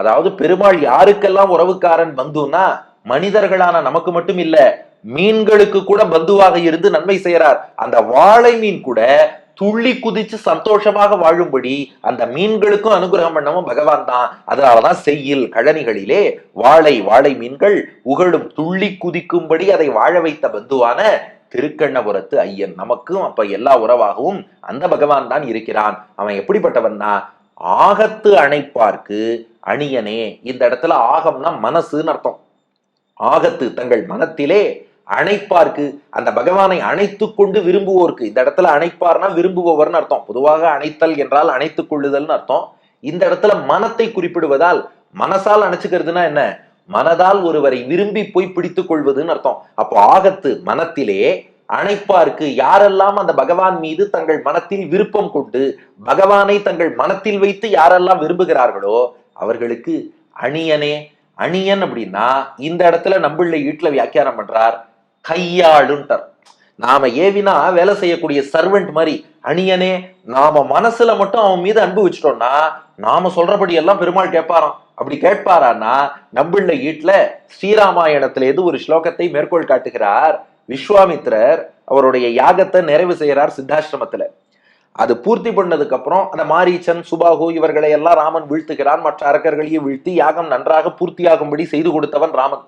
அதாவது பெருமாள் யாருக்கெல்லாம் உறவுக்காரன் பந்துனா மனிதர்களான நமக்கு மட்டும் இல்ல மீன்களுக்கு கூட பந்துவாக இருந்து நன்மை செய்யறார் அந்த வாழை மீன் கூட துள்ளி குதிச்சு சந்தோஷமாக வாழும்படி அந்த மீன்களுக்கும் அனுகிரகம் பண்ணவும் பகவான் தான். அதனாலதான் செய்யில் கழனிகளிலே வாழை வாழை மீன்கள் உகழும் துள்ளி குதிக்கும்படி அதை வாழ வைத்த பந்துவான திருக்கண்ணபுரத்து ஐயன். நமக்கும் அப்ப எல்லா உறவாகவும் அந்த பகவான் தான் இருக்கிறான். அவன் எப்படிப்பட்டவன்னா ஆகத்து அணைப்பார்க்கு அணியனே. இந்த இடத்துல ஆகம்னா மனசுன்னு அர்த்தம். ஆகத்து தங்கள் மனத்திலே அணைப்பார்க்கு. அந்த பகவானை அணைத்து கொண்டு விரும்புவோருக்கு. இந்த இடத்துல அணைப்பார்னா விரும்புபவர்னு அர்த்தம். பொதுவாக அணைத்தல் என்றால் அணைத்துக் கொள்ளுதல்னு அர்த்தம். இந்த இடத்துல மனத்தை குறிப்பிடுவதால் மனசால் அணைச்சுக்கிறதுனா என்ன? மனதால் ஒருவரை விரும்பி போய் பிடித்துக் கொள்வதுன்னு அர்த்தம். அப்போ ஆகத்து மனத்திலே அணைப்பார்க்கு. யாரெல்லாம் அந்த பகவான் மீது தங்கள் மனத்தில் விருப்பம் கொண்டு பகவானை தங்கள் மனத்தில் வைத்து யாரெல்லாம் விரும்புகிறார்களோ அவர்களுக்கு அணியனே அணியன் அப்படின்னா இந்த இடத்துல நம்மள வீட்டில் வியாக்கியானம் பண்றார் கையாளுன்ட்டார் நாம ஏவினா வேலை செய்யக்கூடிய சர்வெண்ட் மாதிரி அணியனே நாம மனசுல மட்டும் அவன் மீது அன்பு வச்சிட்டோம்னா நாம சொல்றபடி எல்லாம் பெருமாள் கேட்பாராம். அப்படி கேட்பாரான்னா நம்மள வீட்டுல ஸ்ரீராமாயணத்துல எது ஒரு ஸ்லோகத்தை மேற்கோள் காட்டுகிறார் விஸ்வாமித்திரர் அவருடைய யாகத்தை நிறைவு செய்கிறார் சித்தாசிரமத்துல அது பூர்த்தி பண்ணதுக்கு அப்புறம் அந்த மாரீச்சன் சுபாகு இவர்களை எல்லாம் ராமன் வீழ்த்துகிறான். மற்ற அரக்கர்களையும் வீழ்த்தி யாகம் நன்றாக பூர்த்தியாகும்படி செய்து கொடுத்தவன் ராமன்.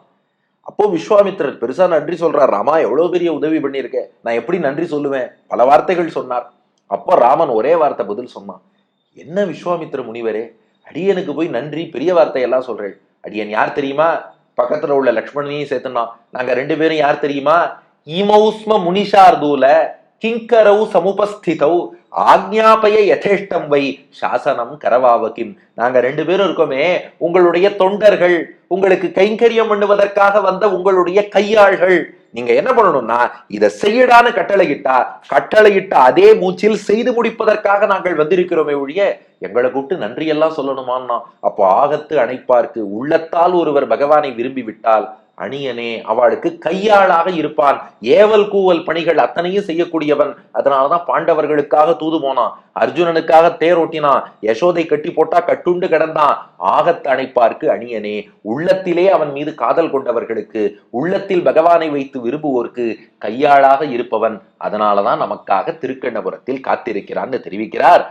அப்போ விஸ்வாமித்திரர் பெருசா நன்றி சொல்றார். ராமா எவ்வளவு பெரிய உதவி பண்ணியிருக்க? நான் எப்படி நன்றி சொல்லுவேன்? பல வார்த்தைகள் சொன்னார். அப்போ ராமன் ஒரே வார்த்தை பதில் சொன்னான். என்ன விஸ்வாமித்திர முனிவரே அடியனுக்கு போய் நன்றி பெரிய வார்த்தையெல்லாம் சொல்றேன். அடியன் யார் தெரியுமா? பக்கத்துல உள்ள லக்ஷ்மணனையும் சேர்த்துனா நாங்க ரெண்டு பேரும் யார் தெரியுமா? இமௌஸ்ம முனிஷார்தூல கிங்கரவு சமுபஸ்திதௌ ஆக்ஞாபய யதேஷ்டம் வை சாசனம் கரவாவகிம். நாங்க ரெண்டு பேரும் இருக்கோமே உங்களுடைய தொண்டர்கள் உங்களுக்கு கைங்கரியம் பண்ணுவதற்காக வந்த உங்களுடைய கையாள்கள் நீங்க என்ன பண்ணணும்னா இதை செய்யடான்னு கட்டளையிட்டா கட்டளையிட்ட அதே மூச்சில் செய்து முடிப்பதற்காக நாங்கள் வந்திருக்கிறோமே ஒழிய எங்களை கூப்பிட்டு நன்றியெல்லாம் சொல்லணுமான்னா அப்போ ஆகத்து அணைப்பார்க்கு உள்ளத்தால் ஒருவர் பகவானை விரும்பி விட்டால் அணியனே அவளுக்கு கையாளாக இருப்பான். ஏவல் கூவல் பணிகள் அத்தனையும் செய்யக்கூடியவன். அதனாலதான் பாண்டவர்களுக்காக தூது போனான். அர்ஜுனனுக்காக தேர் ஓட்டினான் யசோதை கட்டி போட்டா கட்டுண்டு கிடந்தான். ஆகத்து அணைப்பார்க்கு அணியனே. உள்ளத்திலே அவன் மீது காதல் கொண்டவர்களுக்கு உள்ளத்தில் பகவானை வைத்து விரும்புவோருக்கு கையாளாக இருப்பவன். அதனாலதான் நமக்காக திருக்கண்ணபுரத்தில் காத்திருக்கிறான்னு தெரிவிக்கிறார்.